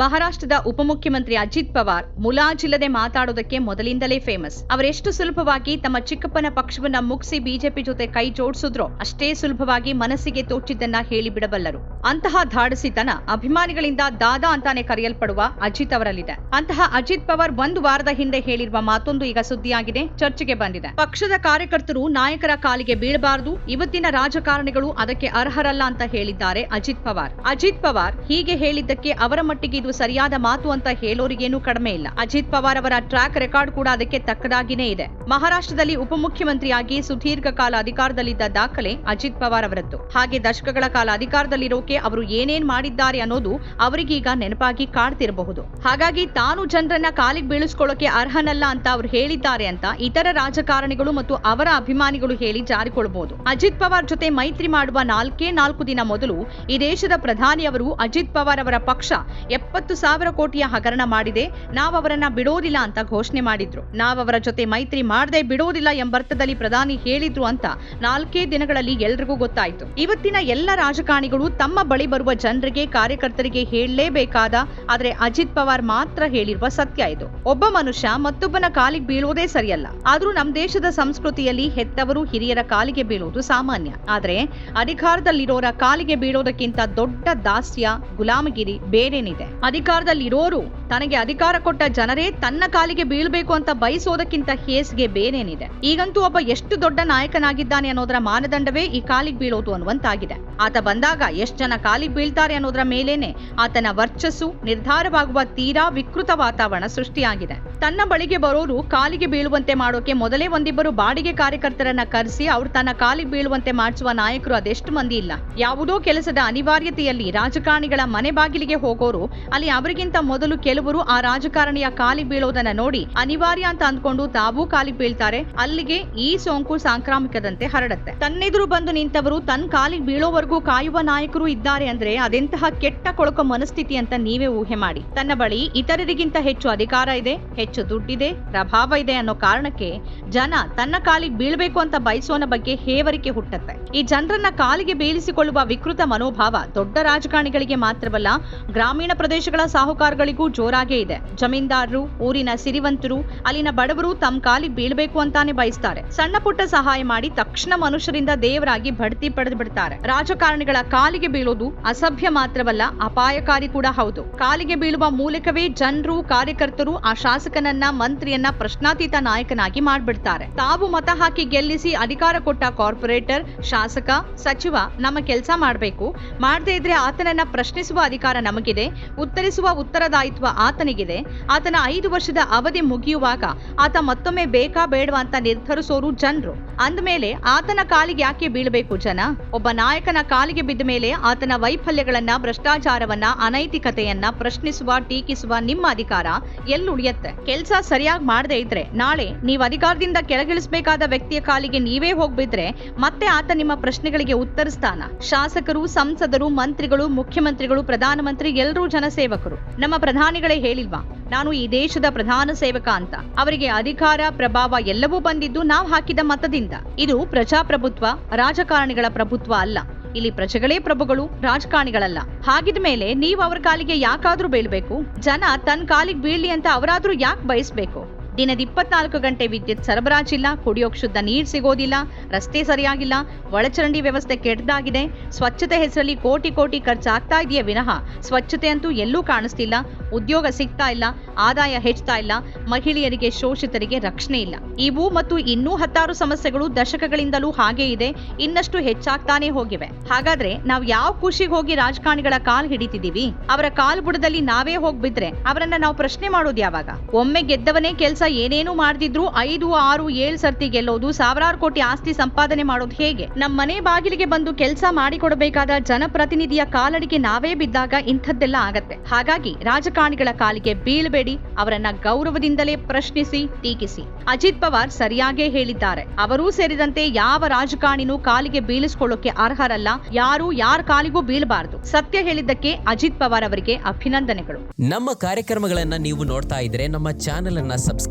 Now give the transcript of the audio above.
ಮಹಾರಾಷ್ಟ್ರದ ಉಪಮುಖ್ಯಮಂತ್ರಿ ಅಜಿತ್ ಪವಾರ್ ಮುಲಾಜಿಲ್ಲದೆ ಮಾತಾಡೋದಕ್ಕೆ ಮೊದಲಿಂದಲೇ ಫೇಮಸ್ ಅವರೆಷ್ಟು ಸುಲಭವಾಗಿ ತಮ್ಮ ಚಿಕ್ಕಪ್ಪನ ಪಕ್ಷವನ್ನ ಮುಗಿಸಿ ಬಿಜೆಪಿ ಜೊತೆ ಕೈ ಜೋಡಿಸಿದ್ರೋ ಅಷ್ಟೇ ಸುಲಭವಾಗಿ ಮನಸ್ಸಿಗೆ ತೋಚಿದ್ದನ್ನ ಹೇಳಿಬಿಡಬಲ್ಲರು. ಅಂತಹ ಧಾಡಸಿತನ ಅಭಿಮಾನಿಗಳಿಂದ ದಾದಾ ಅಂತಾನೆ ಕರೆಯಲ್ಪಡುವ ಅಜಿತ್ ಅವರಲ್ಲಿದೆ. ಅಂತಹ ಅಜಿತ್ ಪವಾರ್ ಒಂದು ವಾರದ ಹಿಂದೆ ಹೇಳಿರುವ ಮಾತೊಂದು ಈಗ ಸುದ್ದಿಯಾಗಿದೆ, ಚರ್ಚೆಗೆ ಬಂದಿದೆ. ಪಕ್ಷದ ಕಾರ್ಯಕರ್ತರು ನಾಯಕರ ಕಾಲಿಗೆ ಬೀಳಬಾರದು, ಇವತ್ತಿನ ರಾಜಕಾರಣಿಗಳು ಅದಕ್ಕೆ ಅರ್ಹರಲ್ಲ ಅಂತ ಹೇಳಿದ್ದಾರೆ ಅಜಿತ್ ಪವಾರ್. ಅಜಿತ್ ಪವಾರ್ ಹೀಗೆ ಹೇಳಿದ್ದಕ್ಕೆ ಅವರ ಮಟ್ಟಿಗೆ ಇದು ಸರಿಯಾದ ಮಾತು ಅಂತ ಹೇಳೋರಿಗೇನು ಕಡಿಮೆ ಇಲ್ಲ. ಅಜಿತ್ ಪವಾರ್ ಅವರ ಟ್ರ್ಯಾಕ್ ರೆಕಾರ್ಡ್ ಕೂಡ ಅದಕ್ಕೆ ತಕ್ಕದಾಗಿನೇ ಇದೆ. ಮಹಾರಾಷ್ಟ್ರದಲ್ಲಿ ಉಪಮುಖ್ಯಮಂತ್ರಿಯಾಗಿ ಸುದೀರ್ಘ ಕಾಲ ಅಧಿಕಾರದಲ್ಲಿದ್ದ ದಾಖಲೆ ಅಜಿತ್ ಪವಾರ್ ಅವರದ್ದು. ಹಾಗೆ ದಶಕಗಳ ಕಾಲ ಅಧಿಕಾರದಲ್ಲಿರೋಕೆ ಅವರು ಏನೇನ್ ಮಾಡಿದ್ದಾರೆ ಅನ್ನೋದು ಅವರಿಗೀಗ ನೆನಪಾಗಿ ಕಾಡ್ತಿರಬಹುದು. ಹಾಗಾಗಿ ತಾನು ಜನರನ್ನ ಕಾಲಿಗೆ ಬೀಳಿಸ್ಕೊಳ್ಳೋಕೆ ಅರ್ಹನಲ್ಲ ಅಂತ ಅವರು ಹೇಳಿದ್ದಾರೆ ಅಂತ ಇತರ ರಾಜಕಾರಣಿಗಳು ಮತ್ತು ಅವರ ಅಭಿಮಾನಿಗಳು ಹೇಳಿ ಜಾರಿಕೊಳ್ಳಬಹುದು ಅಜಿತ್ ಪವಾರ್ ಜೊತೆ ಮೈತ್ರಿ ಮಾಡುವ ನಾಲ್ಕೇ ನಾಲ್ಕು ದಿನ ಮೊದಲು ಈ ದೇಶದ ಪ್ರಧಾನಿ ಅವರು ಅಜಿತ್ ಪವಾರ್ ಅವರ ಪಕ್ಷ ಎಪ್ಪತ್ತು ಸಾವಿರ ಕೋಟಿಯ ಹಗರಣ ಮಾಡಿದೆ. ನಾವವರನ್ನ ಬಿಡೋದಿಲ್ಲ ಅಂತ ಘೋಷಣೆ ಮಾಡಿದ್ರು. ನಾವವರ ಜೊತೆ ಮೈತ್ರಿ ಮಾಡದೆ ಬಿಡೋದಿಲ್ಲ ಎಂಬರ್ಥದಲ್ಲಿ ಪ್ರಧಾನಿ ಹೇಳಿದ್ರು ಅಂತ ನಾಲ್ಕೇ ದಿನಗಳಲ್ಲಿ ಎಲ್ರಿಗೂ ಗೊತ್ತಾಯಿತು. ಇವತ್ತಿನ ಎಲ್ಲ ರಾಜಕಾರಣಿಗಳು ತಮ್ಮ ಬಳಿ ಬರುವ ಜನರಿಗೆ, ಕಾರ್ಯಕರ್ತರಿಗೆ ಹೇಳಲೇಬೇಕಾದ, ಆದರೆ ಅಜಿತ್ ಪವಾರ್ ಮಾತ್ರ ಹೇಳಿರುವ ಸತ್ಯ ಇದು. ಒಬ್ಬ ಮನುಷ್ಯ ಮತ್ತೊಬ್ಬನ ಕಾಲಿಗೆ ಬೀಳೋದೇ ಸರಿಯಲ್ಲ. ಆದ್ರೂ ನಮ್ಮ ದೇಶದ ಸಂಸ್ಕೃತಿಯಲ್ಲಿ ಹೆತ್ತವರು ಹಿರಿಯರ ಕಾಲಿಗೆ ಬೀಳುವುದು ಸಾಮಾನ್ಯ. ಆದ್ರೆ ಅಧಿಕಾರದಲ್ಲಿರೋರ ಕಾಲಿಗೆ ಬೀಳೋದಕ್ಕಿಂತ ದೊಡ್ಡ ದಾಸ್ಯ, ಗುಲಾಮಗಿರಿ ಬೇರೇನಿದೆ. ಅಧಿಕಾರದಲ್ಲಿರೋರು, ತನಗೆ ಅಧಿಕಾರ ಕೊಟ್ಟ ಜನರೇ ತನ್ನ ಕಾಲಿಗೆ ಬೀಳ್ಬೇಕು ಅಂತ ಬಯಸೋದಕ್ಕಿಂತ ಹೇಸ್ಗೆ ಬೇರೇನಿದೆ. ಈಗಂತೂ ಒಬ್ಬ ಎಷ್ಟು ದೊಡ್ಡ ನಾಯಕನಾಗಿದ್ದಾನೆ ಅನ್ನೋದರ ಮಾನದಂಡವೇ ಈ ಕಾಲಿಗೆ ಬೀಳೋದು ಅನ್ನುವಂತಾಗಿದೆ. ಆತ ಬಂದಾಗ ಎಷ್ಟು ಜನ ಕಾಲಿಗೆ ಬೀಳ್ತಾರೆ ಅನ್ನೋದರ ಮೇಲೇನೆ ಆತನ ವರ್ಚಸ್ಸು ನಿರ್ಧಾರವಾಗುವ ತೀರಾ ವಿಕೃತ ವಾತಾವರಣ ಸೃಷ್ಟಿಯಾಗಿದೆ. ತನ್ನ ಬಳಿಗೆ ಬರೋರು ಕಾಲಿಗೆ ಬೀಳುವಂತೆ ಮಾಡೋಕೆ ಮೊದಲೇ ಒಂದಿಬ್ಬರು ಬಾಡಿಗೆ ಕಾರ್ಯಕರ್ತರನ್ನ ಕರೆಸಿ ಅವರು ತನ್ನ ಕಾಲಿಗೆ ಬೀಳುವಂತೆ ಮಾಡಿಸುವ ನಾಯಕರು ಅದೆಷ್ಟು ಮಂದಿ ಇಲ್ಲ. ಯಾವುದೋ ಕೆಲಸದ ಅನಿವಾರ್ಯತೆಯಲ್ಲಿ ರಾಜಕಾರಣಿಗಳ ಮನೆ ಬಾಗಿಲಿಗೆ ಹೋಗೋರು, ಅಲ್ಲಿ ಅವರಿಗಿಂತ ಮೊದಲು ಕೆಲವರು ಆ ರಾಜಕಾರಣಿಯ ಕಾಲಿಗೆ ಬೀಳೋದನ್ನ ನೋಡಿ ಅನಿವಾರ್ಯ ಅಂತ ಅಂದ್ಕೊಂಡು ತಾವೂ ಕಾಲಿಗೆ ಬೀಳ್ತಾರೆ. ಅಲ್ಲಿಗೆ ಈ ಸೋಂಕು ಸಾಂಕ್ರಾಮಿಕದಂತೆ ಹರಡುತ್ತೆ. ತನ್ನೆದುರು ಬಂದು ನಿಂತವರು ತನ್ನ ಕಾಲಿಗೆ ಬೀಳೋವರೆಗೂ ಕಾಯುವ ನಾಯಕರು ಇದ್ದಾರೆ ಅಂದ್ರೆ ಅದೆಂತಹ ಕೆಟ್ಟ ಕೊಳಕು ಮನಸ್ಥಿತಿ ಅಂತ ನೀವೇ ಊಹೆ ಮಾಡಿ. ತನ್ನ ಬಳಿ ಇತರರಿಗಿಂತ ಹೆಚ್ಚು ಅಧಿಕಾರ ಇದೆ ಹೆಚ್ಚು ದುಡ್ಡಿದೆ, ಪ್ರಭಾವ ಇದೆ ಅನ್ನೋ ಕಾರಣಕ್ಕೆ ಜನ ತನ್ನ ಕಾಲಿಗೆ ಬೀಳ್ಬೇಕು ಅಂತ ಬಯಸೋನ ಬಗ್ಗೆ ಹೇವರಿಕೆ ಹುಟ್ಟತ್ತೆ. ಈ ಜನರನ್ನ ಕಾಲಿಗೆ ಬೀಳಿಸಿಕೊಳ್ಳುವ ವಿಕೃತ ಮನೋಭಾವ ದೊಡ್ಡ ರಾಜಕಾರಣಿಗಳಿಗೆ ಮಾತ್ರವಲ್ಲ, ಗ್ರಾಮೀಣ ಪ್ರದೇಶಗಳ ಸಾಹುಕಾರಗಳಿಗೂ ಜೋರಾಗೇ ಇದೆ. ಜಮೀನ್ದಾರರು, ಊರಿನ ಸಿರಿವಂತರು, ಅಲ್ಲಿನ ಬಡವರು ತಮ್ಮ ಕಾಲಿಗೆ ಬೀಳ್ಬೇಕು ಅಂತಾನೆ ಬಯಸ್ತಾರೆ. ಸಣ್ಣ ಪುಟ್ಟ ಸಹಾಯ ಮಾಡಿ ತಕ್ಷಣ ಮನುಷ್ಯರಿಂದ ದೇವರಾಗಿ ಬಡ್ತಿ ಪಡೆದು ಬಿಡ್ತಾರೆ. ರಾಜಕಾರಣಿಗಳ ಕಾಲಿಗೆ ಬೀಳೋದು ಅಸಭ್ಯ ಮಾತ್ರವಲ್ಲ, ಅಪಾಯಕಾರಿ ಕೂಡ ಹೌದು. ಕಾಲಿಗೆ ಬೀಳುವ ಮೂಲಕವೇ ಜನರು, ಕಾರ್ಯಕರ್ತರು ಆ ಶಾಸಕನನ್ನ ಮಂತ್ರಿಯನ್ನ ಪ್ರಶ್ನಾತೀತ ನಾಯಕನಾಗಿ ಮಾಡ್ಬಿಡ್ತಾರೆ. ತಾವು ಮತ ಹಾಕಿ ಗೆಲ್ಲಿಸಿ ಅಧಿಕಾರ ಕೊಟ್ಟ ಕಾರ್ಪೊರೇಟರ್, ಶಾಸಕ, ಸಚಿವ ನಮ್ಮ ಕೆಲಸ ಮಾಡಬೇಕು. ಮಾಡದೇ ಇದ್ರೆ ಆತನನ್ನ ಪ್ರಶ್ನಿಸುವ ಅಧಿಕಾರ ನಮಗಿದೆ. ಉತ್ತರಿಸುವ ಉತ್ತರದಾಯಿತ್ವ ಆತನಿಗಿದೆ. ಆತನ ಐದು ವರ್ಷದ ಅವಧಿ ಮುಗಿಯುವಾಗ ಆತ ಮತ್ತೊಮ್ಮೆ ಬೇಕಾ ಬೇಡವಾ ಅಂತ ನಿರ್ಧರಿಸೋರು ಜನರು. ಅಂದಮೇಲೆ ಆತನ ಕಾಲಿಗೆ ಯಾಕೆ ಬೀಳಬೇಕು ಜನ? ಒಬ್ಬ ನಾಯಕನ ಕಾಲಿಗೆ ಬಿದ್ದ ಮೇಲೆ ಆತನ ವೈಫಲ್ಯಗಳನ್ನ, ಭ್ರಷ್ಟಾಚಾರವನ್ನ, ಅನೈತಿಕತೆಯನ್ನ ಪ್ರಶ್ನಿಸುವ, ಟೀಕಿಸುವ ನಿಮ್ಮ ಅಧಿಕಾರ ಎಲ್ಲುಳಿಯತ್ತೆ ಕೆಲಸ ಸರಿಯಾಗಿ ಮಾಡದೇ ಇದ್ರೆ, ನಾಳೆ ನೀವು ಅಧಿಕಾರದಿಂದ ಕೆಳಗಿಳಿಸಬೇಕಾದ ವ್ಯಕ್ತಿಯ ಕಾಲಿಗೆ ನೀವೇ ಹೋಗ್ಬಿದ್ರೆ ಮತ್ತೆ ಆತ ನಿಮ್ಮ ಪ್ರಶ್ನೆಗಳಿಗೆ ಉತ್ತರಿಸ್ತಾನ ಶಾಸಕರು, ಸಂಸದರು, ಮಂತ್ರಿಗಳು, ಮುಖ್ಯಮಂತ್ರಿಗಳು, ಪ್ರಧಾನಮಂತ್ರಿ, ಎಲ್ಲರೂ ಜನಸೇವಕರು. ನಮ್ಮ ಪ್ರಧಾನಿಗಳೇ ಹೇಳಿಲ್ವಾ, ನಾನು ಈ ದೇಶದ ಪ್ರಧಾನ ಸೇವಕ ಅಂತ. ಅವರಿಗೆ ಅಧಿಕಾರ, ಪ್ರಭಾವ ಎಲ್ಲವೂ ಬಂದಿದ್ದು ನಾವು ಹಾಕಿದ ಮತದಿಂದ. ಇದು ಪ್ರಜಾಪ್ರಭುತ್ವ, ರಾಜಕಾರಣಿಗಳ ಪ್ರಭುತ್ವ ಅಲ್ಲ. ಇಲ್ಲಿ ಪ್ರಜೆಗಳೇ ಪ್ರಭುಗಳು, ರಾಜಕಾರಣಿಗಳಲ್ಲ. ಹಾಗಿದ ಮೇಲೆ ನೀವು ಅವರ ಕಾಲಿಗೆ ಯಾಕಾದ್ರೂ ಬೀಳ್ಬೇಕು? ಜನ ತನ್ನ ಕಾಲಿಗೆ ಬೀಳ್ಲಿ ಅಂತ ಅವರಾದ್ರೂ ಯಾಕೆ ಬಯಸ್ಬೇಕು? ದಿನದ ಇಪ್ಪತ್ನಾಲ್ಕು ಗಂಟೆ ವಿದ್ಯುತ್ ಸರಬರಾಜಿಲ್ಲ, ಕುಡಿಯೋಕ್ ಶುದ್ಧ ನೀರು ಸಿಗೋದಿಲ್ಲ, ರಸ್ತೆ ಸರಿಯಾಗಿಲ್ಲ, ಒಳಚರಂಡಿ ವ್ಯವಸ್ಥೆ ಕೆಟ್ಟದಾಗಿದೆ. ಸ್ವಚ್ಛತೆ ಹೆಸರಲ್ಲಿ ಕೋಟಿ ಕೋಟಿ ಖರ್ಚಾಗ್ತಾ ಇದೆಯೇ ವಿನಃ, ಸ್ವಚ್ಛತೆ ಅಂತೂ ಎಲ್ಲೂ ಕಾಣಿಸ್ತಿಲ್ಲ, ಉದ್ಯೋಗ ಸಿಗ್ತಾ ಇಲ್ಲ, ಆದಾಯ ಹೆಚ್ಚುತ್ತಾ ಇಲ್ಲ, ಮಹಿಳೆಯರಿಗೆ ಶೋಷಿತರಿಗೆ ರಕ್ಷಣೆ ಇಲ್ಲ. ಇವು ಮತ್ತು ಇನ್ನೂ ಹತ್ತಾರು ಸಮಸ್ಯೆಗಳು ದಶಕಗಳಿಂದಲೂ ಹಾಗೇ ಇದೆ, ಇನ್ನಷ್ಟು ಹೆಚ್ಚಾಗ್ತಾನೆ ಹೋಗಿವೆ. ಹಾಗಾದ್ರೆ ನಾವು ಯಾವ ಖುಷಿಗೆ ಹೋಗಿ ರಾಜಕಾರಣಿಗಳ ಕಾಲ್ ಹಿಡಿತಿದೀವಿ ಅವರ ಕಾಲ್ ಬುಡದಲ್ಲಿ ನಾವೇ ಹೋಗ್ಬಿದ್ರೆ ಅವರನ್ನ ನಾವು ಪ್ರಶ್ನೆ ಮಾಡೋದು ಯಾವಾಗ? ಒಮ್ಮೆ ಗೆದ್ದವನೇ ಕೆಲಸ ಏನೇನು ಮಾಡ್ದಿದ್ರು ಐದು, ಆರು, ಏಳು ಸರ್ತಿ ಗೆಲ್ಲೋದು, ಸಾವಿರಾರು ಕೋಟಿ ಆಸ್ತಿ ಸಂಪಾದನೆ ಮಾಡೋದು ಹೇಗೆ? ನಮ್ಮ ಮನೆ ಬಾಗಿಲಿಗೆ ಬಂದು ಕೆಲಸ ಮಾಡಿಕೊಡಬೇಕಾದ ಜನಪ್ರತಿನಿಧಿಯ ಕಾಲಡಿಗೆ ನಾವೇ ಬಿದ್ದಾಗ ಇಂಥದ್ದೆಲ್ಲ ಆಗತ್ತೆ. ಹಾಗಾಗಿ ರಾಜಕಾರಣಿಗಳ ಕಾಲಿಗೆ ಬೀಳ್ಬೇಡಿ, ಅವರನ್ನ ಗೌರವದಿಂದಲೇ ಪ್ರಶ್ನಿಸಿ, ಟೀಕಿಸಿ. ಅಜಿತ್ ಪವಾರ್ ಸರಿಯಾಗೇ ಹೇಳಿದ್ದಾರೆ. ಅವರೂ ಸೇರಿದಂತೆ ಯಾವ ರಾಜಕಾರಣಿನೂ ಕಾಲಿಗೆ ಬೀಳಿಸಿಕೊಳ್ಳೋಕೆ ಅರ್ಹರಲ್ಲ. ಯಾರು ಯಾರ ಕಾಲಿಗೂ ಬೀಳಬಾರದು. ಸತ್ಯ ಹೇಳಿದ್ದಕ್ಕೆ ಅಜಿತ್ ಪವಾರ್ ಅವರಿಗೆ ಅಭಿನಂದನೆಗಳು. ನಮ್ಮ ಕಾರ್ಯಕ್ರಮಗಳನ್ನ ನೀವು ನೋಡ್ತಾ ಇದ್ರೆ ನಮ್ಮ ಚಾನೆಲ್ ಅನ್ನ ಸಬ್ಸ್ಕ್ರೈಬ್